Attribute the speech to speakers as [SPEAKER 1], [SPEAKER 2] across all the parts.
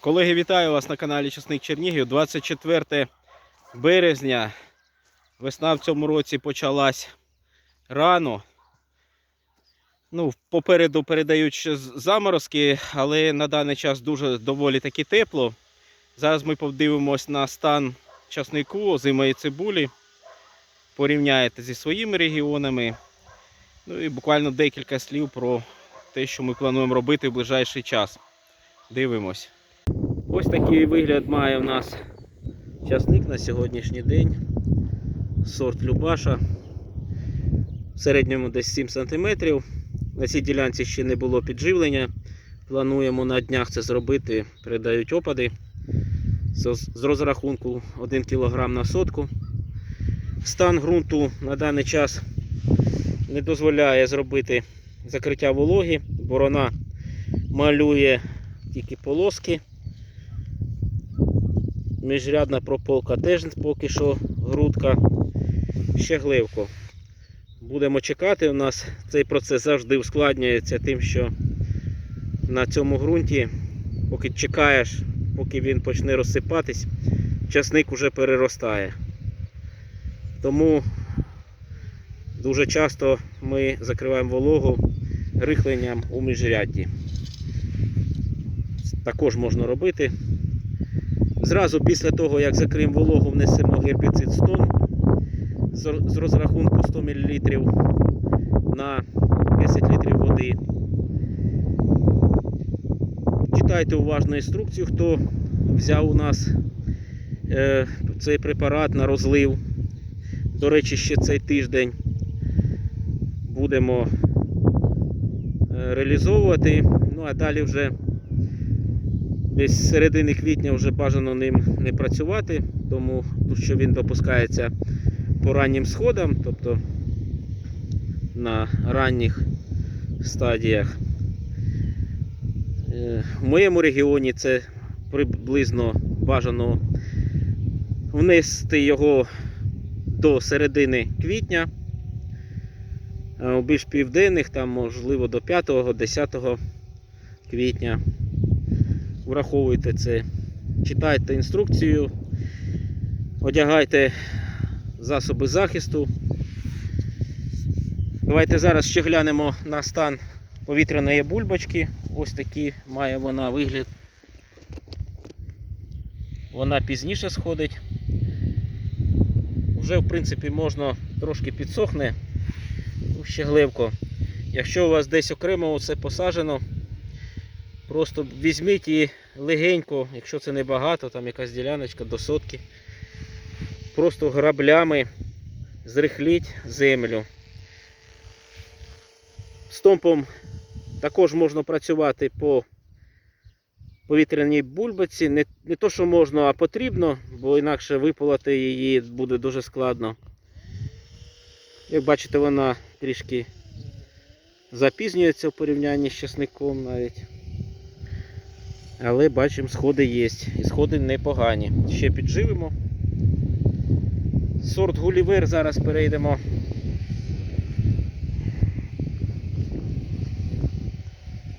[SPEAKER 1] Колеги, вітаю вас на каналі Часник Чернігів. 24 березня. Весна в цьому році почалась рано. Ну, попереду передають ще заморозки, але на даний час дуже доволі таки тепло. Зараз ми подивимось на стан часнику, озимої цибулі. Порівняєте зі своїми регіонами. Ну і буквально декілька слів про те, що ми плануємо робити в ближайший час. Дивимось. Ось такий вигляд має в нас часник на сьогоднішній день. Сорт Любаша. В середньому десь 7 см. На цій ділянці ще не було підживлення. Плануємо на днях це зробити. Передають опади з розрахунку 1 кг на сотку. Стан ґрунту на даний час не дозволяє зробити закриття вологи. Борона малює тільки полоски. Міжрядна прополка теж поки що грудка. Ще гливко. Будемо чекати. У нас цей процес завжди ускладнюється тим, що на цьому ґрунті, поки чекаєш, поки він почне розсипатись, часник уже переростає. Тому дуже часто ми закриваємо вологу рихленням у міжрядді. Також можна робити. Зразу після того, як закриємо вологу, внесемо гербіцид стон з з розрахунку 100 мл на 10 літрів води. Читайте уважно інструкцію, хто взяв у нас е, цей препарат на розлив. До речі, ще цей тиждень будемо е, реалізовувати. Ну а далі вже десь з середини квітня вже бажано ним не працювати, тому що він допускається по раннім сходам, тобто на ранніх стадіях. Е, В моєму регіоні це приблизно бажано внести його до середини квітня. У більш південних, там можливо до 5-10 квітня. Враховуйте це, читайте інструкцію, одягайте засоби захисту. Давайте зараз ще глянемо на стан повітряної бульбочки. Ось такий має вона вигляд. Вона пізніше сходить. Вже в принципі можна трошки підсохне, ще гливко. Якщо у вас десь окремо це посаджено, просто візьміть і легенько, якщо це не багато, там якась діляночка до сотки, просто граблями зрихліть землю. Стомпом також можна працювати по повітряній бульбаці. Не, не то, що можна, а потрібно, бо інакше випалати її буде дуже складно. Як бачите, вона трішки запізнюється в порівнянні з часником навіть. Але бачимо, сходи є. І сходи непогані. Ще підживимо. Сорт Гулівер зараз перейдемо.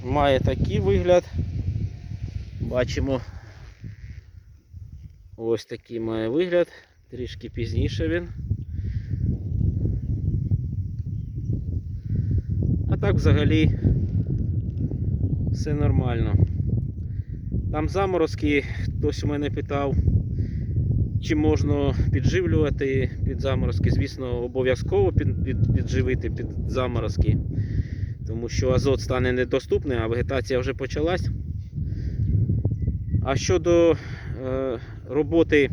[SPEAKER 1] Має такий вигляд. Бачимо. Ось такий має вигляд. Трішки пізніше він. А так взагалі все нормально. Там заморозки, хтось у мене питав, чи можна підживлювати під заморозки. Звісно, обов'язково під, під, підживити під заморозки, тому що азот стане недоступним, а вегетація вже почалась. А щодо е, роботи,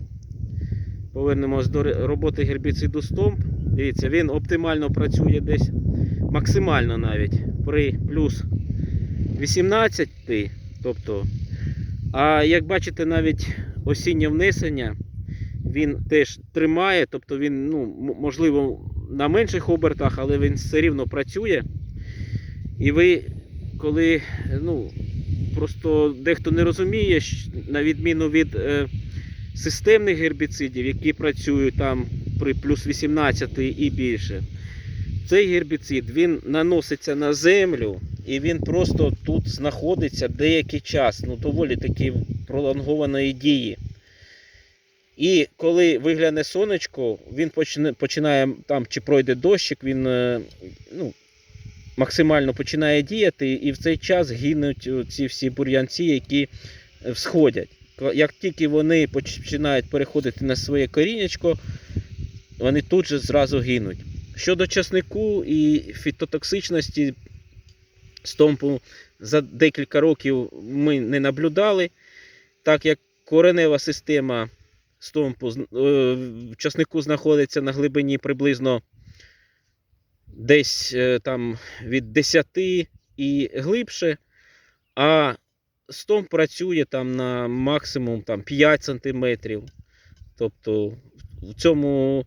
[SPEAKER 1] повернемось до роботи гербіциду стомп, дивіться, він оптимально працює десь максимально навіть при плюс 18, тобто а як бачите, навіть осіннє внесення він теж тримає, тобто він, ну, можливо, на менших обертах, але він все рівно працює. І ви, коли, ну, просто дехто не розуміє, на відміну від е, системних гербіцидів, які працюють там при плюс 18 і більше, цей гербіцид він наноситься на землю і він просто тут знаходиться деякий час. Ну, доволі таки пролонгованої дії. І коли вигляне сонечко, він почне, починає там чи пройде дощик, він е, ну, максимально починає діяти, і в цей час гинуть ці всі бур'янці, які е, всходять. Як тільки вони починають переходити на своє корінечко, вони тут же зразу гинуть. Щодо часнику і фітотоксичності стомпу за декілька років ми не наблюдали, так як коренева система стомпу е, в часнику знаходиться на глибині приблизно десь е, там від 10 і глибше, а стомп працює там на максимум там, 5 см. Тобто в цьому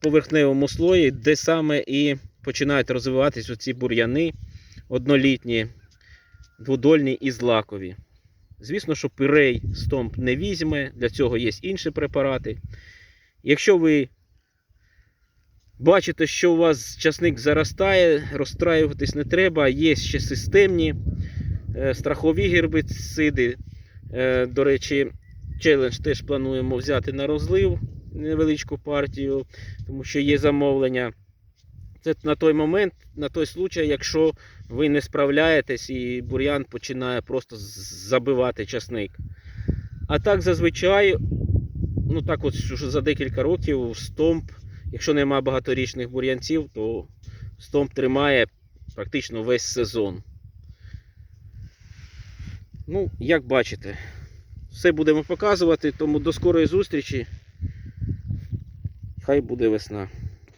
[SPEAKER 1] поверхневому слої, де саме і починають розвиватись оці бур'яни однолітні, дводольні і злакові. Звісно, що пирей стомп не візьме, для цього є інші препарати. Якщо ви бачите, що у вас часник заростає, розстраюватись не треба, є ще системні е, страхові гербіциди. Е, до речі, челендж теж плануємо взяти на розлив невеличку партію, тому що є замовлення. Це на той момент, на той случай, якщо ви не справляєтесь і бур'ян починає просто забивати часник. А так зазвичай, ну так от за декілька років стомп, якщо немає багаторічних бур'янців, то стомп тримає практично весь сезон. Ну, як бачите, все будемо показувати, тому до скорої зустрічі. Хай буде весна.